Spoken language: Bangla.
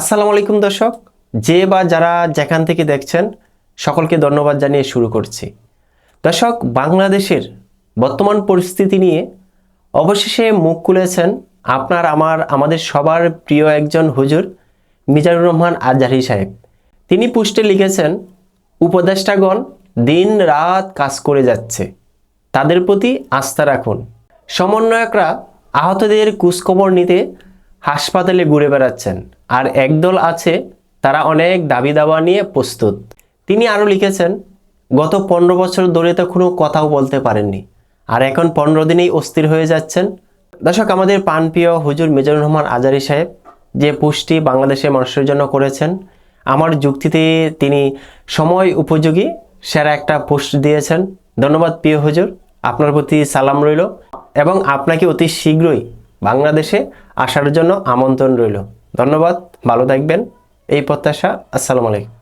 আসসালামু আলাইকুম দর্শক। যে বা যারা যেখান থেকে দেখছেন, সকলকে ধন্যবাদ জানিয়ে শুরু করছি। দর্শক, বাংলাদেশের বর্তমান পরিস্থিতি নিয়ে অবশেষে মুখ খুলেছেন আপনার, আমার, আমাদের সবার প্রিয় একজন হুজুর মিজানুর রহমান আজহারি সাহেব। তিনি পুষ্টে লিখেছেন, উপদেষ্টাগণ দিন রাত কাজ করে যাচ্ছে। তাদের প্রতি আস্থা রাখুন। সমন্বয়করা আহতদের কুচখবর নিতে হাসপাতালে ঘুরে বেড়াচ্ছেন। আর একদল আছে, তারা অনেক দাবি দাবা নিয়ে প্রস্তুত। তিনি আরও লিখেছেন, গত পনেরো বছর ধরে তো কোনো কথাও বলতে পারেননি। আর এখন পনেরো দিনেই অস্থির হয়ে যাচ্ছেন। দর্শক, আমাদের পানপ্রিয় হুজুর মেজরুর রহমান আজারি সাহেব যে পুষ্টি বাংলাদেশের মানুষের জন্য করেছেন, আমার যুক্তিতে তিনি সময় উপযোগী, সেরা একটা পোস্ট দিয়েছেন। ধন্যবাদ প্রিয় হুজুর, আপনার প্রতি সালাম রইল এবং আপনাকে অতি শীঘ্রই বাংলাদেশে আসার জন্য আমন্ত্রণ রইল। ধন্যবাদ ভালো থাকবেন। এই প্রত্যাশা আসসালামু আলাইকুম।